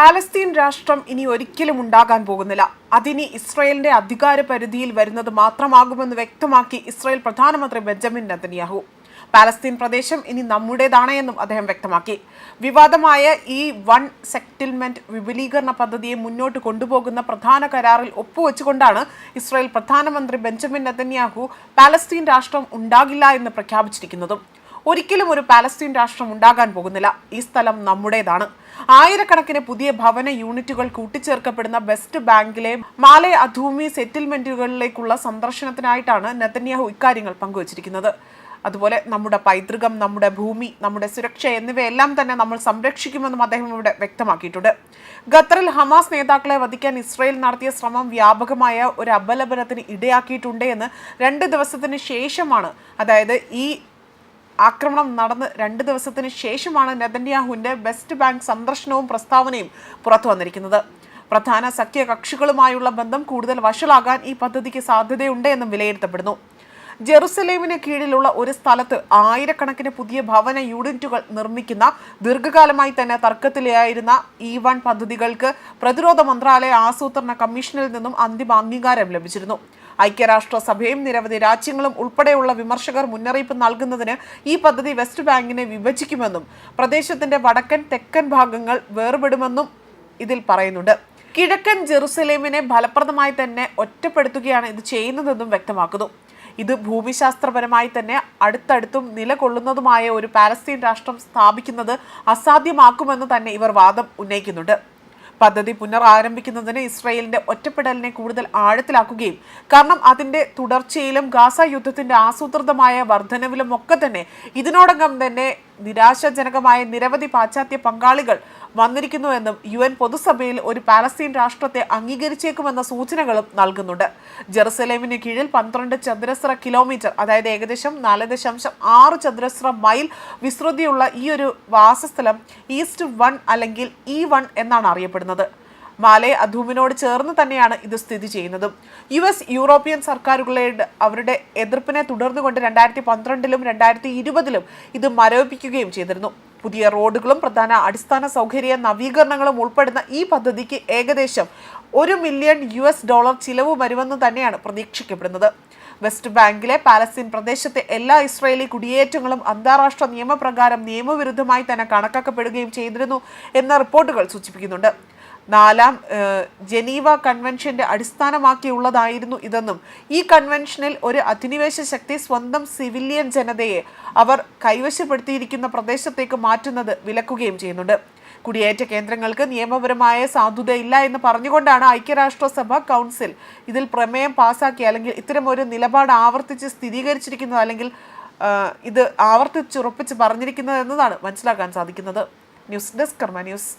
Palestine രാഷ്ട്രം ഇനി ഒരിക്കലും ഉണ്ടാകാൻ പോകുന്നില്ല. അതിനി ഇസ്രയേലിന്റെ അധികാര പരിധിയിൽ വരുന്നത് മാത്രമാകുമെന്ന് വ്യക്തമാക്കി ഇസ്രയേൽ പ്രധാനമന്ത്രി ബെഞ്ചമിൻ നെതന്യാഹു. പാലസ്തീൻ പ്രദേശം ഇനി നമ്മുടേതാണ് എന്നും അദ്ദേഹം വ്യക്തമാക്കി. വിവാദമായ ഈ വൺ സെറ്റിൽമെന്റ് വിപുലീകരണ പദ്ധതിയെ മുന്നോട്ട് കൊണ്ടുപോകുന്ന പ്രധാന കരാറിൽ ഒപ്പുവെച്ചുകൊണ്ടാണ് ഇസ്രയേൽ പ്രധാനമന്ത്രി ബെഞ്ചമിൻ നെതന്യാഹു പാലസ്തീൻ രാഷ്ട്രം ഉണ്ടാകില്ല എന്ന് പ്രഖ്യാപിച്ചിരിക്കുന്നതും. ഒരിക്കലും ഒരു പാലസ്തീൻ രാഷ്ട്രം ഉണ്ടാകാൻ പോകുന്നില്ല. ഈ സ്ഥലം നമ്മുടേതാണ്. ആയിരക്കണക്കിന് പുതിയ ഭവന യൂണിറ്റുകൾ കൂട്ടിച്ചേർക്കപ്പെടുന്ന വെസ്റ്റ് ബാങ്കിലെ മാലെ അധൂമി സെറ്റിൽമെന്റുകളിലേക്കുള്ള സന്ദർശനത്തിനായിട്ടാണ് നെതന്യാഹു ഇക്കാര്യങ്ങൾ പങ്കുവച്ചിരിക്കുന്നത്. അതുപോലെ നമ്മുടെ പൈതൃകം നമ്മുടെ ഭൂമി നമ്മുടെ സുരക്ഷ എന്നിവയെല്ലാം തന്നെ നമ്മൾ സംരക്ഷിക്കുമെന്നും അദ്ദേഹം ഇവിടെ വ്യക്തമാക്കിയിട്ടുണ്ട്. ഖത്തറിൽ ഹമാസ് നേതാക്കളെ വധിക്കാൻ ഇസ്രയേൽ നടത്തിയ ശ്രമം വ്യാപകമായ ഒരു അപലപനത്തിന് ഇടയാക്കിയിട്ടുണ്ട് എന്ന് രണ്ട് ദിവസത്തിന് ശേഷമാണ് അതായത് ഈ ആക്രമണം നടന്ന് രണ്ട് ദിവസത്തിന് ശേഷമാണ് നെതന്യാഹുവിന്റെ വെസ്റ്റ് ബാങ്ക് സന്ദർശനവും പ്രസ്താവനയും പുറത്തു വന്നിരിക്കുന്നത്. പ്രധാന സഖ്യ കക്ഷികളുമായുള്ള ബന്ധം കൂടുതൽ വഷളാകാൻ ഈ പദ്ധതിക്ക് സാധ്യതയുണ്ട് എന്നും വിലയിരുത്തപ്പെടുന്നു. ജെറുസലേമിന് കീഴിലുള്ള ഒരു സ്ഥലത്ത് ആയിരക്കണക്കിന് പുതിയ ഭവന യൂണിറ്റുകൾ നിർമ്മിക്കുന്ന ദീർഘകാലമായി തന്നെ തർക്കത്തിലായിരുന്ന ഇ വൺ പദ്ധതികൾക്ക് പ്രതിരോധ മന്ത്രാലയ ആസൂത്രണ കമ്മീഷനിൽ നിന്നും അന്തിമ അംഗീകാരം ലഭിച്ചിരുന്നു. ഐക്യരാഷ്ട്രസഭയും നിരവധി രാജ്യങ്ങളും ഉൾപ്പെടെയുള്ള വിമർശകർ മുന്നറിയിപ്പ് നൽകുന്നതിന് ഈ പദ്ധതി വെസ്റ്റ് ബാങ്കിനെ വിഭജിക്കുമെന്നും പ്രദേശത്തിന്റെ വടക്കൻ തെക്കൻ ഭാഗങ്ങൾ വേർപെടുമെന്നും ഇതിൽ പറയുന്നുണ്ട്. കിഴക്കൻ ജെറുസലേമിനെ ഫലപ്രദമായി തന്നെ ഒറ്റപ്പെടുത്തുകയാണ് ഇത് ചെയ്യുന്നതെന്നും വ്യക്തമാക്കുന്നു. ഇത് ഭൂമിശാസ്ത്രപരമായി തന്നെ അടുത്തടുത്തും നിലകൊള്ളുന്നതുമായ ഒരു പാലസ്തീൻ രാഷ്ട്രം സ്ഥാപിക്കുന്നത് അസാധ്യമാക്കുമെന്ന് തന്നെ ഇവർ വാദം ഉന്നയിക്കുന്നുണ്ട്. പദ്ധതി പുനരാരംഭിക്കുന്നതിന് ഇസ്രയേലിന്റെ ഒറ്റപ്പെടലിനെ കൂടുതൽ ആഴത്തിലാക്കുകയും കാരണം അതിന്റെ തുടർച്ചയിലും ഗാസ യുദ്ധത്തിന്റെ ആസൂത്രിതമായ വർധനവിലും ഒക്കെ തന്നെ ഇതിനോടകം തന്നെ നിരാശാജനകമായ നിരവധി പാശ്ചാത്യ പങ്കാളികൾ വന്നിരിക്കുന്നുവെന്നും യു എൻ പൊതുസഭയിൽ ഒരു പാലസ്തീൻ രാഷ്ട്രത്തെ അംഗീകരിച്ചേക്കുമെന്ന സൂചനകളും നൽകുന്നുണ്ട്. ജെറുസലേമിന് കീഴിൽ പന്ത്രണ്ട് ചതുരശ്ര കിലോമീറ്റർ അതായത് ഏകദേശം നാല് ദശാംശം ആറ് ചതുരശ്ര മൈൽ വിസ്തൃതിയുള്ള ഈ ഒരു വാസസ്ഥലം ഈസ്റ്റ് വൺ അല്ലെങ്കിൽ ഇ വൺ എന്നാണ് അറിയപ്പെടുന്നത്. മാലെ അധൂമിനോട് ചേർന്ന് തന്നെയാണ് ഇത് സ്ഥിതി ചെയ്യുന്നതും. യു എസ് യൂറോപ്യൻ സർക്കാരുകളുടെ അവരുടെ എതിർപ്പിനെ തുടർന്നുകൊണ്ട് രണ്ടായിരത്തി പന്ത്രണ്ടിലും രണ്ടായിരത്തി ഇരുപതിലും ഇത് മരവിപ്പിക്കുകയും ചെയ്തിരുന്നു. പുതിയ റോഡുകളും പ്രധാന അടിസ്ഥാന സൗകര്യ നവീകരണങ്ങളും ഉൾപ്പെടുന്ന ഈ പദ്ധതിക്ക് ഏകദേശം ഒരു മില്യൺ യു എസ് ഡോളർ ചിലവ് വരുമെന്ന് തന്നെയാണ് പ്രതീക്ഷിക്കപ്പെടുന്നത്. വെസ്റ്റ് ബാങ്കിലെ പാലസ്തീൻ പ്രദേശത്തെ എല്ലാ ഇസ്രായേലി കുടിയേറ്റങ്ങളും അന്താരാഷ്ട്ര നിയമപ്രകാരം നിയമവിരുദ്ധമായി തന്നെ കണക്കാക്കപ്പെടുകയും ചെയ്തിരുന്നു എന്ന റിപ്പോർട്ടുകൾ സൂചിപ്പിക്കുന്നുണ്ട്. നാലാം ജനീവ കൺവെൻഷന്റെ അടിസ്ഥാനമാക്കിയുള്ളതായിരുന്നു ഇതെന്നും ഈ കൺവെൻഷനിൽ ഒരു അധിനിവേശ ശക്തി സ്വന്തം സിവിലിയൻ ജനതയെ അവർ കൈവശപ്പെടുത്തിയിരിക്കുന്ന പ്രദേശത്തേക്ക് മാറ്റുന്നത് വിലക്കുകയും ചെയ്യുന്നുണ്ട്. കുടിയേറ്റ കേന്ദ്രങ്ങൾക്ക് നിയമപരമായ സാധുതയില്ല എന്ന് പറഞ്ഞുകൊണ്ടാണ് ഐക്യരാഷ്ട്രസഭ കൗൺസിൽ ഇതിൽ പ്രമേയം പാസാക്കി അല്ലെങ്കിൽ ഇത്തരം ഒരു നിലപാട് ആവർത്തിച്ച് സ്ഥിരീകരിച്ചിരിക്കുന്നത് അല്ലെങ്കിൽ ഇത് ആവർത്തിച്ചുറപ്പിച്ച് പറഞ്ഞിരിക്കുന്നത് എന്നതാണ് മനസ്സിലാക്കാൻ സാധിക്കുന്നത്. News desk Karma news.